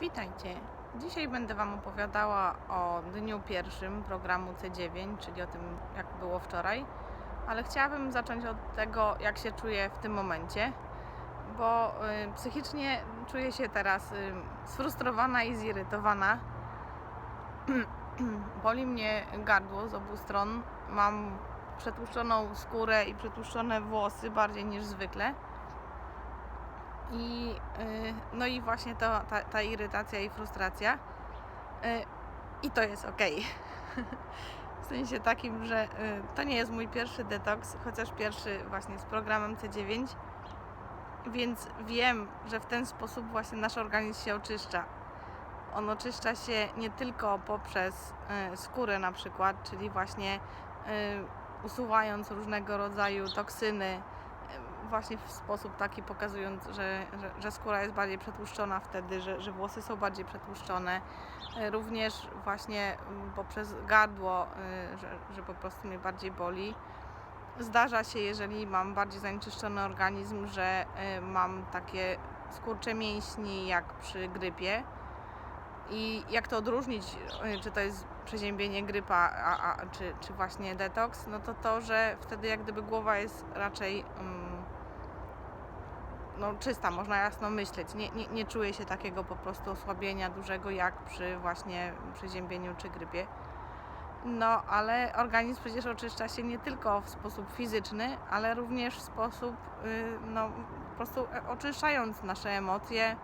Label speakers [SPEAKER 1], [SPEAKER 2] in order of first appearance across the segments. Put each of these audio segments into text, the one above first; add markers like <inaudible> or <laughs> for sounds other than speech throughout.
[SPEAKER 1] Witajcie. Dzisiaj będę Wam opowiadała o dniu pierwszym programu C9, czyli o tym, jak było wczoraj, ale chciałabym zacząć od tego, jak się czuję w tym momencie, bo y, psychicznie czuję się teraz y, sfrustrowana i zirytowana. <clears throat> Boli mnie gardło z obu stron. Mam przetłuszczoną skórę i przetłuszczone włosy bardziej niż zwykle. I, y, no i właśnie to, ta, ta irytacja i frustracja. Y, I to jest ok. <laughs> W sensie takim, że y, to nie jest mój pierwszy detoks, chociaż pierwszy właśnie z programem C9, więc wiem, że w ten sposób właśnie nasz organizm się oczyszcza. On oczyszcza się nie tylko poprzez skórę na przykład, czyli właśnie usuwając różnego rodzaju toksyny, właśnie w sposób taki pokazując, że, że, że skóra jest bardziej przetłuszczona wtedy, że, że włosy są bardziej przetłuszczone. E, Również właśnie mm, poprzez gardło, y, że, że po prostu mnie bardziej boli. Zdarza się, jeżeli mam bardziej zanieczyszczony organizm, że y, mam takie skurcze mięśni jak przy grypie. I jak to odróżnić, y, czy to jest przeziębienie, grypa, a, a, czy, czy właśnie detoks, no to to, że wtedy jak gdyby głowa jest raczej mm, no, czysta, można jasno myśleć. Nie, nie, nie czuję się takiego po prostu osłabienia dużego jak przy właśnie przeziębieniu czy grypie. No, ale organizm przecież oczyszcza się nie tylko w sposób fizyczny, ale również w sposób, y, no, po prostu oczyszczając nasze emocje,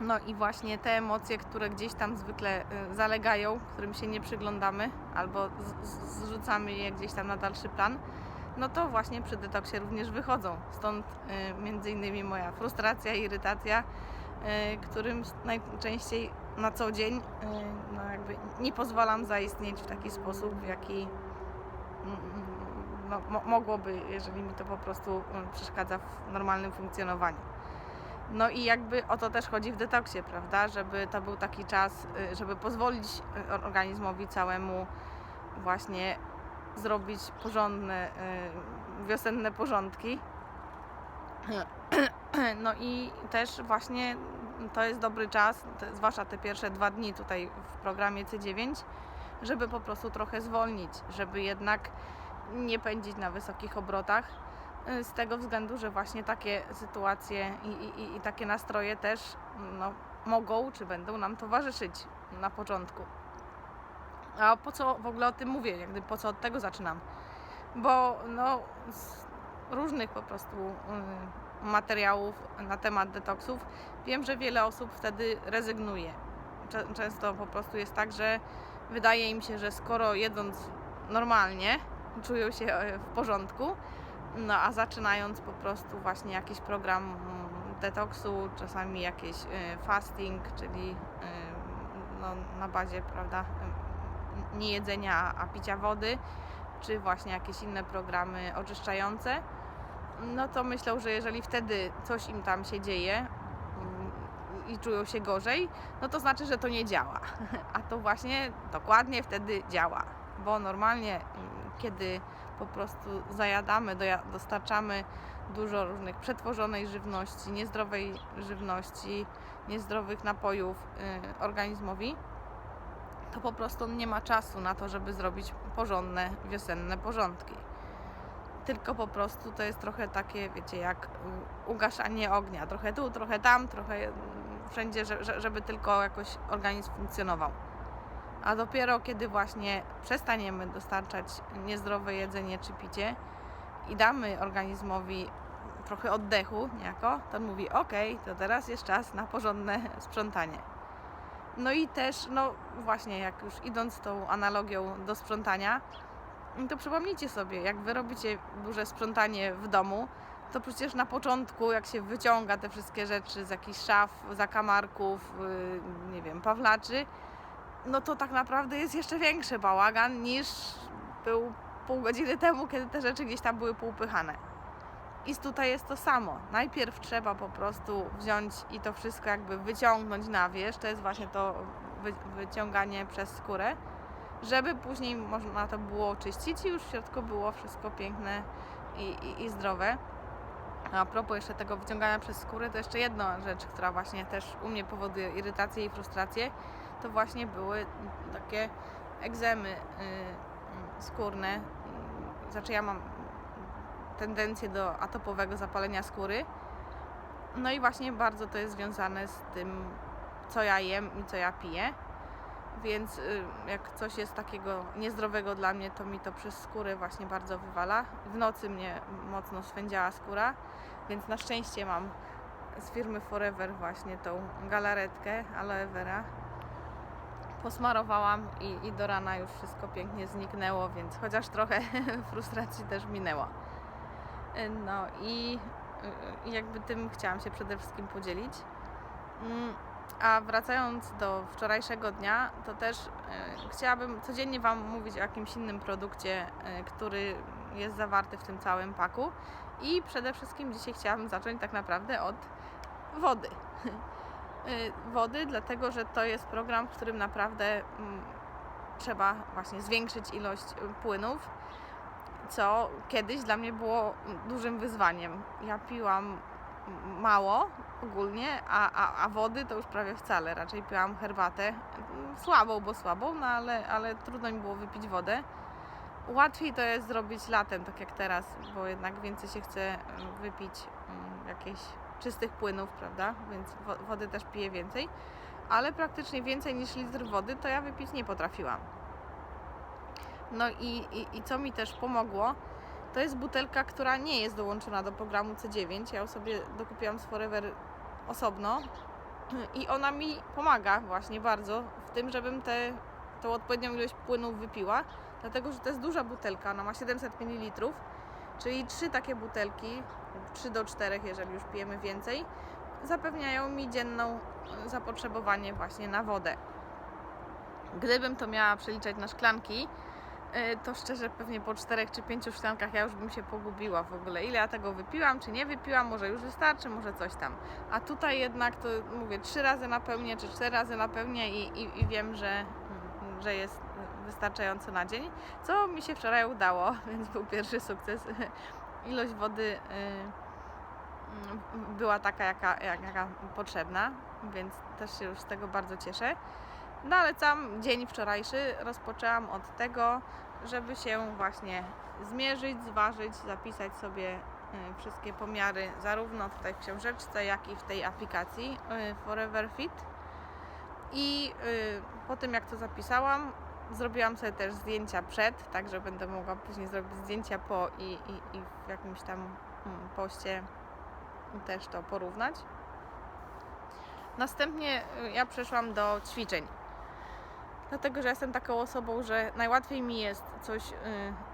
[SPEAKER 1] no i właśnie te emocje, które gdzieś tam zwykle y, zalegają, którym się nie przyglądamy albo zrzucamy je gdzieś tam na dalszy plan, no to właśnie przy detoksie również wychodzą. Stąd y, między innymi moja frustracja, irytacja, y, którym najczęściej na co dzień y, no nie pozwalam zaistnieć w taki sposób, w jaki mm, no, mo- mogłoby, jeżeli mi to po prostu przeszkadza w normalnym funkcjonowaniu. No i jakby o to też chodzi w detoksie, prawda? Żeby to był taki czas, żeby pozwolić organizmowi całemu właśnie zrobić porządne y, wiosenne porządki. <clears throat> No i też właśnie to jest dobry czas, zwłaszcza te pierwsze dwa dni tutaj w programie C9, żeby po prostu trochę zwolnić, żeby jednak nie pędzić na wysokich obrotach. y, Z tego względu, że właśnie takie sytuacje i, i, i takie nastroje też no, mogą czy będą nam towarzyszyć na początku. A po co w ogóle o tym mówię? Jak po co od tego zaczynam? Bo no, z różnych po prostu y, materiałów na temat detoksów wiem, że wiele osób wtedy rezygnuje. Często po prostu jest tak, że wydaje im się, że skoro jedząc normalnie, czują się e, w porządku, no a zaczynając po prostu właśnie jakiś program mm, detoksu, czasami jakiś y, fasting, czyli y, no, na bazie, prawda, nie jedzenia, a picia wody, czy właśnie jakieś inne programy oczyszczające, no to myślą, że jeżeli wtedy coś im tam się dzieje mm, i czują się gorzej, no to znaczy, że to nie działa. <laughs> A to właśnie dokładnie wtedy działa, bo normalnie, mm, kiedy po prostu zajadamy, dostarczamy dużo różnych przetworzonej żywności, niezdrowej żywności, niezdrowych napojów y, organizmowi, to po prostu nie ma czasu na to, żeby zrobić porządne wiosenne porządki. Tylko po prostu to jest trochę takie, wiecie, jak ugaszanie ognia. Trochę tu, trochę tam, trochę mm, wszędzie, że- że- żeby tylko jakoś organizm funkcjonował. A dopiero kiedy właśnie przestaniemy dostarczać niezdrowe jedzenie czy picie i damy organizmowi trochę oddechu niejako, to on mówi ok, to teraz jest czas na porządne <laughs> sprzątanie. No i też, no właśnie, jak już idąc tą analogią do sprzątania, to przypomnijcie sobie, jak wy robicie duże sprzątanie w domu, to przecież na początku, jak się wyciąga te wszystkie rzeczy z jakichś szaf, zakamarków, yy, nie wiem, pawlaczy, no to tak naprawdę jest jeszcze większy bałagan niż był pół godziny temu, kiedy te rzeczy gdzieś tam były poupychane. I tutaj jest to samo. Najpierw trzeba po prostu wziąć i to wszystko jakby wyciągnąć na wierzch. To jest właśnie to wy, wyciąganie przez skórę, żeby później można to było oczyścić i już w środku było wszystko piękne i, i, i zdrowe. A propos jeszcze tego wyciągania przez skórę, to jeszcze jedna rzecz, która właśnie też u mnie powoduje irytację i frustrację, to właśnie były takie egzemy y, y, skórne. Znaczy ja mam tendencję do atopowego zapalenia skóry. No i właśnie bardzo to jest związane z tym, co ja jem i co ja piję. Więc y, jak coś jest takiego niezdrowego dla mnie, to mi to przez skórę właśnie bardzo wywala. W nocy mnie mocno swędziała skóra, więc na szczęście mam z firmy Forever właśnie tą galaretkę aloe vera. Posmarowałam i, i do rana już wszystko pięknie zniknęło, więc chociaż trochę <laughs> frustracji też minęło. Y, No i y, jakby tym chciałam się przede wszystkim podzielić. Mm, A wracając do wczorajszego dnia, to też y, chciałabym codziennie Wam mówić o jakimś innym produkcie, y, który jest zawarty w tym całym paku. I przede wszystkim dzisiaj chciałabym zacząć tak naprawdę od wody. <laughs> Y, Wody, dlatego że to jest program, w którym naprawdę mm, trzeba właśnie zwiększyć ilość y, płynów, co kiedyś dla mnie było dużym wyzwaniem. Ja piłam mało ogólnie, a, a, a wody to już prawie wcale. Raczej piłam herbatę słabą, bo słabą, no ale, ale trudno mi było wypić wodę. Łatwiej to jest zrobić latem, tak jak teraz, bo jednak więcej się chce mm, wypić mm, jakichś czystych płynów, prawda? Więc wo- wody też piję więcej. Ale praktycznie więcej niż litr wody to ja wypić nie potrafiłam. No i, i, i co mi też pomogło, to jest butelka, która nie jest dołączona do programu C9. Ja sobie dokupiłam z Forever osobno i ona mi pomaga właśnie bardzo w tym, żebym tę tą odpowiednią ilość płynów wypiła, dlatego że to jest duża butelka, ona ma 700 ml, czyli trzy takie butelki, 3 do 4, jeżeli już pijemy więcej, zapewniają mi dzienną e, zapotrzebowanie właśnie na wodę. Gdybym to miała przeliczać na szklanki, to szczerze pewnie po czterech czy pięciu szklankach ja już bym się pogubiła w ogóle. Ile ja tego wypiłam, czy nie wypiłam, może już wystarczy, może coś tam. A tutaj jednak to mówię, trzy razy napełnię, czy cztery razy napełnię i, i, i wiem, że, że jest wystarczająco na dzień. Co mi się wczoraj udało, <laughs> więc był pierwszy sukces. <laughs> Ilość wody y, była taka, jaka, jak- jaka potrzebna, więc też się już z tego bardzo cieszę. No ale sam dzień wczorajszy rozpoczęłam od tego, żeby się właśnie zmierzyć, zważyć, zapisać sobie y, wszystkie pomiary, zarówno tutaj w książeczce, jak i w tej aplikacji y, Forever Fit. I y, po tym jak to zapisałam, zrobiłam sobie też zdjęcia przed, tak że będę mogła później zrobić zdjęcia po i, i, i w jakimś tam mm, poście też to porównać. Następnie ja przeszłam do ćwiczeń. Dlatego, że jestem taką osobą, że najłatwiej mi jest coś y,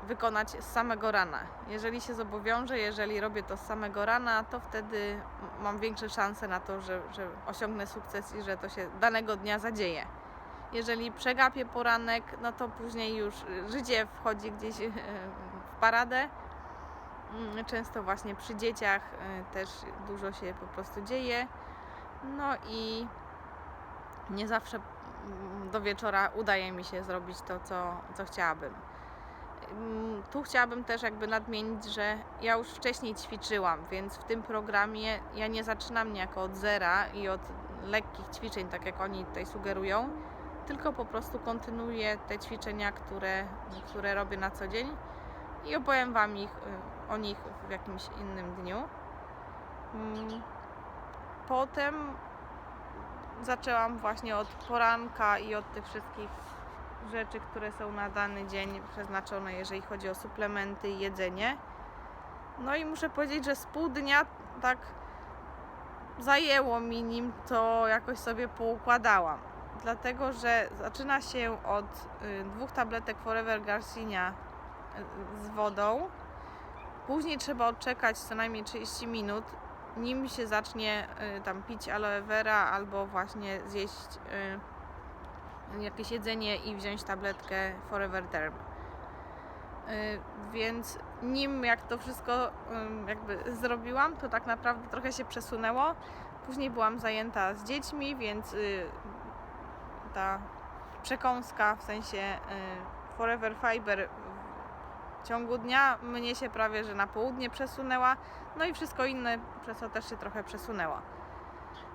[SPEAKER 1] wykonać z samego rana. Jeżeli się zobowiążę, jeżeli robię to z samego rana, to wtedy mam większe szanse na to, że, że osiągnę sukces i że to się danego dnia zadzieje. Jeżeli przegapię poranek, no to później już życie wchodzi gdzieś y, w paradę. Mm, Często właśnie przy dzieciach y, też dużo się po prostu dzieje. No i nie zawsze do wieczora udaje mi się zrobić to, co, co chciałabym. Mm, Tu chciałabym też jakby nadmienić, że ja już wcześniej ćwiczyłam, więc w tym programie ja nie zaczynam niejako od zera i od lekkich ćwiczeń, tak jak oni tutaj sugerują, tylko po prostu kontynuuję te ćwiczenia, które, które robię na co dzień i opowiem Wam ich, y, o nich w jakimś innym dniu. Mm, Potem zaczęłam właśnie od poranka i od tych wszystkich rzeczy, które są na dany dzień przeznaczone, jeżeli chodzi o suplementy i jedzenie. No i muszę powiedzieć, że z pół dnia tak zajęło mi nim to jakoś sobie poukładałam. Dlatego, że zaczyna się od y, dwóch tabletek Forever Garcinia y, z wodą. Później trzeba odczekać co najmniej 30 minut, nim się zacznie y, tam pić aloe vera albo właśnie zjeść y, jakieś jedzenie i wziąć tabletkę Forever Term. Y, więc nim jak to wszystko y, jakby zrobiłam, to tak naprawdę trochę się przesunęło. Później byłam zajęta z dziećmi, więc y, ta przekąska w sensie y, Forever Fiber w ciągu dnia mnie się prawie, że na południe przesunęła, no i wszystko inne przez to też się trochę przesunęło.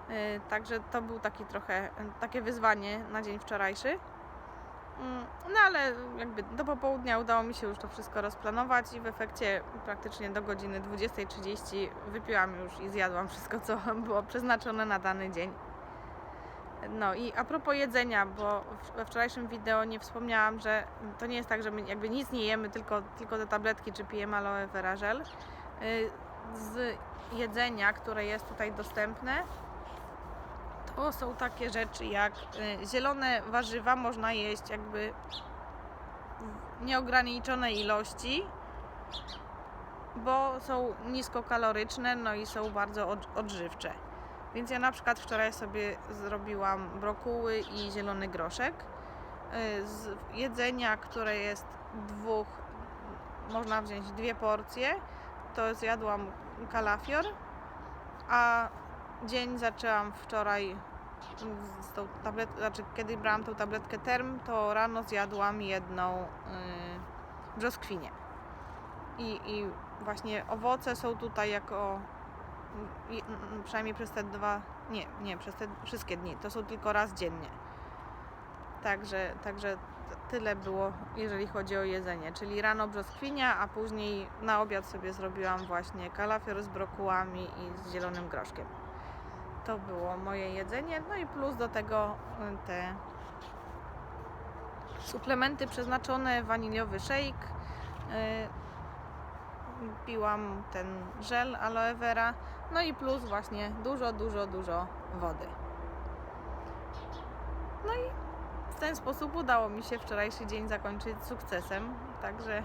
[SPEAKER 1] Y, Także to był taki trochę, takie wyzwanie na dzień wczorajszy. Mm, No ale jakby do popołudnia udało mi się już to wszystko rozplanować i w efekcie praktycznie do godziny 20.30 wypiłam już i zjadłam wszystko, co było przeznaczone na dany dzień. No i a propos jedzenia, bo we wczorajszym wideo nie wspomniałam, że to nie jest tak, że my jakby nic nie jemy, tylko, tylko te tabletki czy pijemy aloe vera gel. Y, Z jedzenia, które jest tutaj dostępne, to są takie rzeczy jak y, zielone warzywa można jeść jakby w nieograniczonej ilości, bo są niskokaloryczne, no i są bardzo od- odżywcze. Więc ja na przykład wczoraj sobie zrobiłam brokuły i zielony groszek. Y, Z jedzenia, które jest dwóch, można wziąć dwie porcje, to zjadłam kalafior, a dzień zaczęłam wczoraj z tą tabletką, znaczy kiedy brałam tą tabletkę term, to rano zjadłam jedną y, brzoskwinię. I, I właśnie owoce są tutaj jako mm, przynajmniej przez te dwa, nie, nie, przez te wszystkie dni, to są tylko raz dziennie. Także, także tyle było, jeżeli chodzi o jedzenie, czyli rano brzoskwinia, a później na obiad sobie zrobiłam właśnie kalafior z brokułami i z zielonym groszkiem. To było moje jedzenie, no i plus do tego y, te suplementy przeznaczone, waniliowy shake, y, piłam ten żel aloe vera, no i plus właśnie dużo, dużo, dużo wody. No i w ten sposób udało mi się wczorajszy dzień zakończyć sukcesem, także